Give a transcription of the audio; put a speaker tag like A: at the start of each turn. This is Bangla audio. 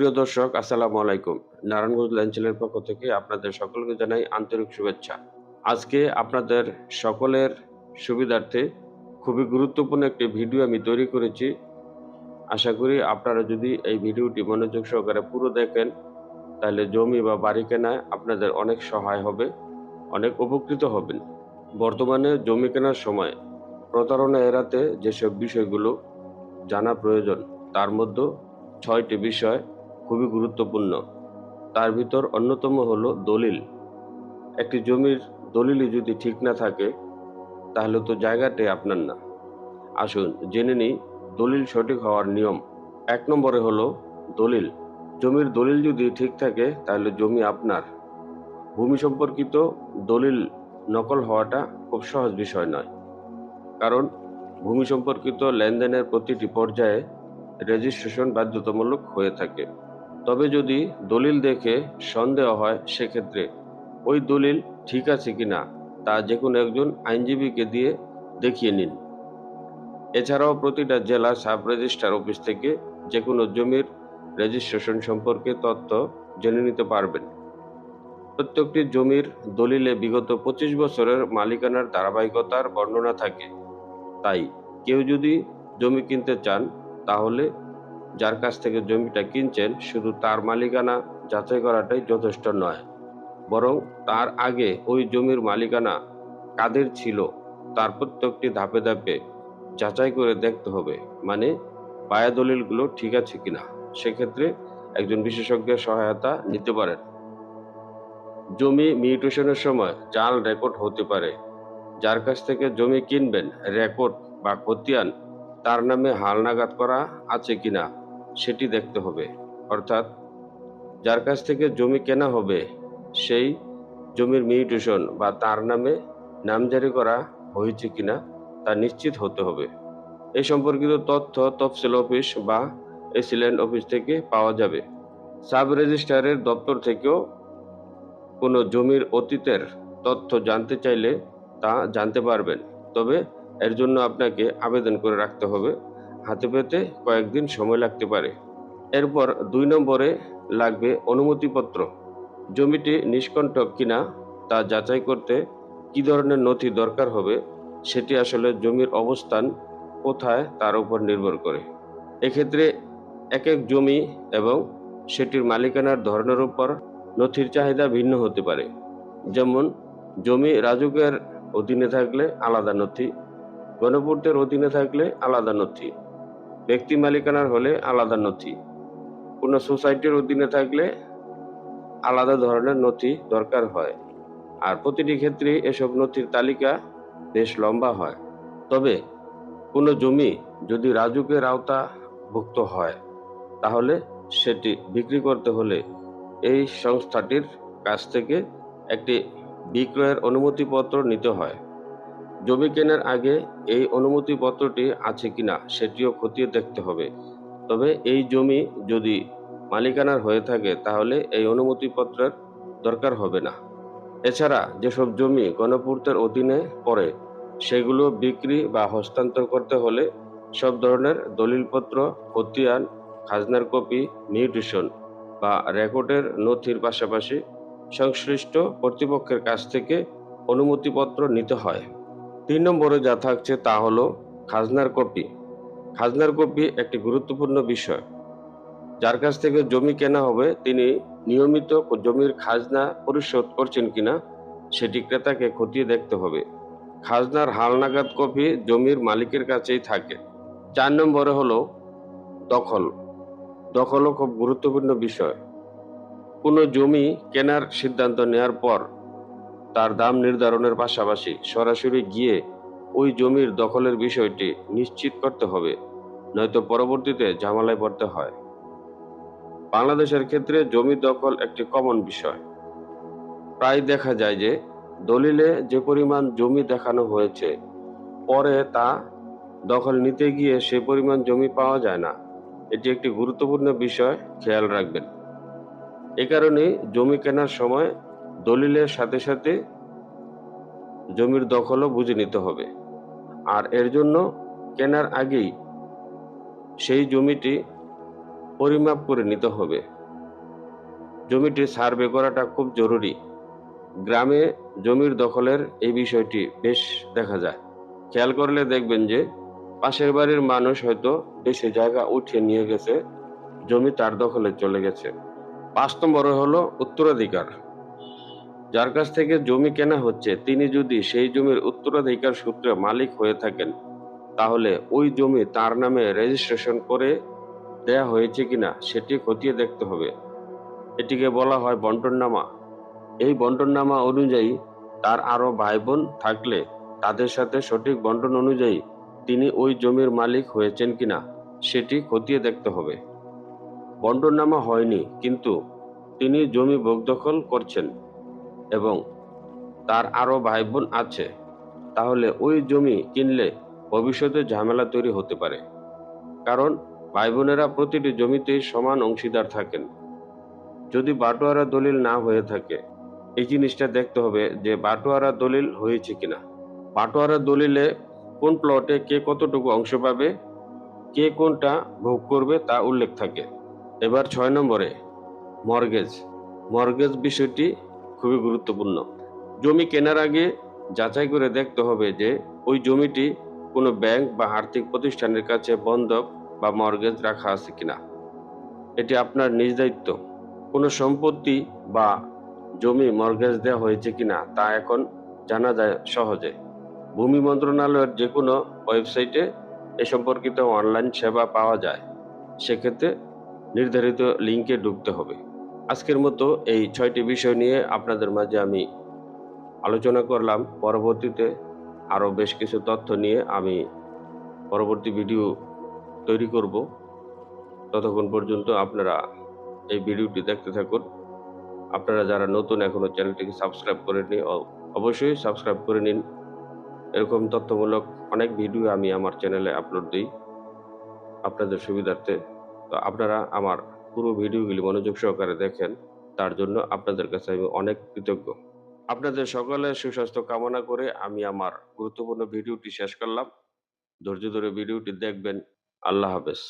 A: প্রিয় দর্শক, আসসালামু আলাইকুম। নারায়ণগঞ্জ ল্যান্সেলের পক্ষ থেকে আপনাদের সকলকে জানাই আন্তরিক শুভেচ্ছা। আজকে আপনাদের সকলের সুবিধার্থে খুবই গুরুত্বপূর্ণ একটি ভিডিও আমি তৈরি করেছি। আশা করি আপনারা যদি এই ভিডিওটি মনোযোগ সহকারে পুরো দেখেন, তাহলে জমি বা বাড়ি কেনায় আপনাদের অনেক সহায় হবে, অনেক উপকৃত হবেন। বর্তমানে জমি কেনার সময় প্রতারণা এড়াতে যেসব বিষয়গুলো জানা প্রয়োজন, তার মধ্যে ছয়টি বিষয় খুবই গুরুত্বপূর্ণ। তার ভিতর অন্যতম হলো দলিল। একটি জমির দলিলই যদি ঠিক না থাকে, তাহলে তো জায়গাটাই আপনার না। আসুন, জেনে নিই দলিল সঠিক হওয়ার নিয়ম। এক নম্বরে হলো দলিল। জমির দলিল যদি ঠিক থাকে, তাহলে জমি আপনার। ভূমি সম্পর্কিত দলিল নকল হওয়াটা খুব সহজ বিষয় নয়। কারণ ভূমি সম্পর্কিত লেনদেনের প্রতিটি পর্যায়ে রেজিস্ট্রেশন বাধ্যতামূলক হয়ে থাকে। তবে যদি দলিল দেখে সন্দেহ হয়, সেক্ষেত্রে ওই দলিল ঠিক আছে কি না, তা যে কোনো একজন আইনজীবীকে দিয়ে দেখিয়ে নিন। এছাড়াও প্রতিটা জেলা সাব রেজিস্ট্রার অফিস থেকে যে কোনো জমির রেজিস্ট্রেশন সম্পর্কে তথ্য জেনে নিতে পারবেন। প্রত্যেকটি জমির দলিলে বিগত পঁচিশ বছরের মালিকানার ধারাবাহিকতার বর্ণনা থাকে। তাই কেউ যদি জমি কিনতে চান, তাহলে যার কাছ থেকে জমিটা কিনছেন, শুধু তার মালিকানা যাচাই করাটাই যথেষ্ট নয়, বরং তার আগে ওই জমির মালিকানা কাদের ছিল, তার প্রত্যেকটি ধাপে ধাপে যাচাই করে দেখতে হবে। মানে পায়া দলিলগুলো ঠিক আছে কিনা, সেক্ষেত্রে একজন বিশেষজ্ঞের সহায়তা নিতে পারেন। জমি মিউটেশনের সময় জাল রেকর্ড হতে পারে। যার কাছ থেকে জমি কিনবেন, রেকর্ড বা খতিয়ান, তার নামে হালনাগাদ করা আছে কিনা সেটি দেখতে হবে। অর্থাৎ, যার কাছ থেকে জমি কেনা হবে, সেই জমির মিউটেশন বা তার নামে নামজারি করা হয়েছে কিনা তা নিশ্চিত হতে হবে। এই সম্পর্কিত তথ্য তফসিল অফিস বা এসিল্যান্ড অফিস থেকে পাওয়া যাবে। সাব রেজিস্ট্রারের দপ্তর থেকেও কোনো জমির অতীতের তথ্য জানতে চাইলে তা জানতে পারবেন। তবে এর জন্য আপনাকে আবেদন করে রাখতে হবে। হাতে পেতে কয়েকদিন সময় লাগতে পারে। এরপর দুই নম্বরে লাগবে অনুমতিপত্র। জমিটি নিষ্কণ্ঠক কিনা তা যাচাই করতে কি ধরনের নথি দরকার হবে সেটি আসলে জমির অবস্থান কোথায় তার উপর নির্ভর করে। এক্ষেত্রে এক এক জমি এবং সেটির মালিকানার ধরনের উপর নথির চাহিদা ভিন্ন হতে পারে। যেমন, জমি রাজুকের অধীনে থাকলে আলাদা নথি, গণপূর্তের অধীনে থাকলে আলাদা নথি ব্যক্তি মালিকানার হলে আলাদা নথি। কোনো সোসাইটির অধীনে থাকলে আলাদা ধরনের নথি দরকার হয়। আর প্রতিটি ক্ষেত্রে এসব নথির তালিকা বেশ লম্বা হয়। তবে কোনো জমি যদি রাজুকের আওতাভুক্ত হয়, তাহলে সেটি বিক্রি করতে হলে এই সংস্থাটির কাছ থেকে একটি বিক্রয়ের অনুমতিপত্র নিতে হয়। জমি কেনার আগে এই অনুমতিপত্রটি আছে কিনা সেটিও খতিয়ে দেখতে হবে। তবে এই জমি যদি মালিকানার হয়ে থাকে, তাহলে এই অনুমতিপত্রের দরকার হবে না। এছাড়া যেসব জমি গণপূর্তের অধীনে পড়ে, সেগুলো বিক্রি বা হস্তান্তর করতে হলে সব ধরনের দলিলপত্র, খতিয়ান, খাজনার কপি, মিউটেশন বা রেকর্ডের নথির পাশাপাশি সংশ্লিষ্ট কর্তৃপক্ষের কাছ থেকে অনুমতিপত্র নিতে হয়। তিন নম্বরে যা থাকছে তা হলো খাজনার কপি। খাজনার কপি একটি গুরুত্বপূর্ণ বিষয়। যার কাছ থেকে জমি কেনা হবে, তিনি নিয়মিত জমির খাজনা পরিশোধ করছেন কিনা, সেটি ক্রেতাকে খতিয়ে দেখতে হবে। খাজনার হালনাগাদ কপি জমির মালিকের কাছেই থাকে। চার নম্বরে হলো দখল। দখলও খুব গুরুত্বপূর্ণ বিষয়। কোনো জমি কেনার সিদ্ধান্ত নেওয়ার পর তার দাম নির্ধারণের পাশাপাশি সরাসরি গিয়ে ওই জমির দখলের বিষয়টি নিশ্চিত করতে হবে, নয়তো পরবর্তীতে ঝামেলায় পড়তে হয়। বাংলাদেশের ক্ষেত্রে জমি দখল একটি কমন বিষয়। প্রায় দেখা যায় যে, দলিলে যে পরিমাণ জমি দেখানো হয়েছে, পরে তা দখল নিতে গিয়ে সে পরিমাণ জমি পাওয়া যায় না। এটি একটি গুরুত্বপূর্ণ বিষয়, খেয়াল রাখবেন। এ কারণে জমি কেনার সময় দলিলের সাথে সাথে জমির দখলও বুঝে নিতে হবে। আর এর জন্য কেনার আগেই সেই জমিটি পরিমাপ করে নিতে হবে। জমিটি সার্ভে করাটা খুব জরুরি। গ্রামে জমির দখলের এই বিষয়টি বেশ দেখা যায়। খেয়াল করলে দেখবেন যে পাশের বাড়ির মানুষ হয়তো বেশি জায়গা উঠিয়ে নিয়ে গেছে, জমি তার দখলে চলে গেছে। পাঁচ নম্বরে হলো উত্তরাধিকার। যার কাছ থেকে জমি কেনা হচ্ছে, তিনি যদি সেই জমির উত্তরাধিকার সূত্রে মালিক হয়ে থাকেন, তাহলে ওই জমি তার নামে রেজিস্ট্রেশন করে দেয়া হয়েছে কিনা, সেটি খতিয়ে দেখতে হবে। এটিকে বলা হয় বন্টননামা। এই বন্টননামা অনুযায়ী তার আরও ভাই বোন থাকলে তাদের সাথে সঠিক বন্টন অনুযায়ী তিনি ওই জমির মালিক হয়েছেন কিনা, সেটি খতিয়ে দেখতে হবে। বন্টননামা হয়নি, কিন্তু তিনি জমি ভোগদখল করছেন। এবং তার আরও ভাই বোন আছে, তাহলে ওই জমি কিনলে ভবিষ্যতে ঝামেলা তৈরি হতে পারে। কারণ ভাই বোনেরা প্রতিটি জমিতেই সমান অংশীদার থাকেন। যদি বাটোয়ারা দলিল না হয়ে থাকে, এই জিনিসটা দেখতে হবে যে বাটোয়ারা দলিল হয়েছে কিনা। বাটোয়ারা দলিলে কোন প্লটে কে কতটুকু অংশ পাবে, কে কোনটা ভোগ করবে তা উল্লেখ থাকে। এবার ছয় নম্বরে, মর্গেজ। মর্গেজ বিষয়টি খুবই গুরুত্বপূর্ণ। জমি কেনার আগে যাচাই করে দেখতে হবে যে ওই জমিটি কোনো ব্যাংক বা আর্থিক প্রতিষ্ঠানের কাছে বন্ধক বা মর্গেজ রাখা আছে কিনা। এটি আপনার নিজ দায়িত্ব। কোনো সম্পত্তি বা জমি মর্গেজ দেওয়া হয়েছে কিনা তা এখন জানা যায় সহজে। ভূমি মন্ত্রণালয়ের যে কোনো ওয়েবসাইটে এ সম্পর্কিত অনলাইন সেবা পাওয়া যায়। সেক্ষেত্রে নির্ধারিত লিঙ্কে ঢুকতে হবে। আজকের মতো এই ছয়টি বিষয় নিয়ে আপনাদের মাঝে আমি আলোচনা করলাম। পরবর্তীতে আরও বেশ কিছু তথ্য নিয়ে আমি পরবর্তী ভিডিও তৈরি করব। ততক্ষণ পর্যন্ত আপনারা এই ভিডিওটি দেখতে থাকুন। আপনারা যারা নতুন এখনও চ্যানেলটিকে সাবস্ক্রাইব করেননি অবশ্যই সাবস্ক্রাইব করে নিন। এরকম তথ্যমূলক অনেক ভিডিও আমি আমার চ্যানেলে আপলোড দিই। আপনাদের সুবিধার্থে। তো আপনারা আমার পুরো ভিডিওগুলি মনোযোগ সহকারে দেখেন, তার জন্য আপনাদের কাছে আমি অনেক কৃতজ্ঞ। আপনাদের সকলে সুস্বাস্থ্য কামনা করে আমি আমার গুরুত্বপূর্ণ ভিডিওটি শেষ করলাম। ধৈর্য ধরে ভিডিওটি দেখবেন। আল্লাহ হাফেজ।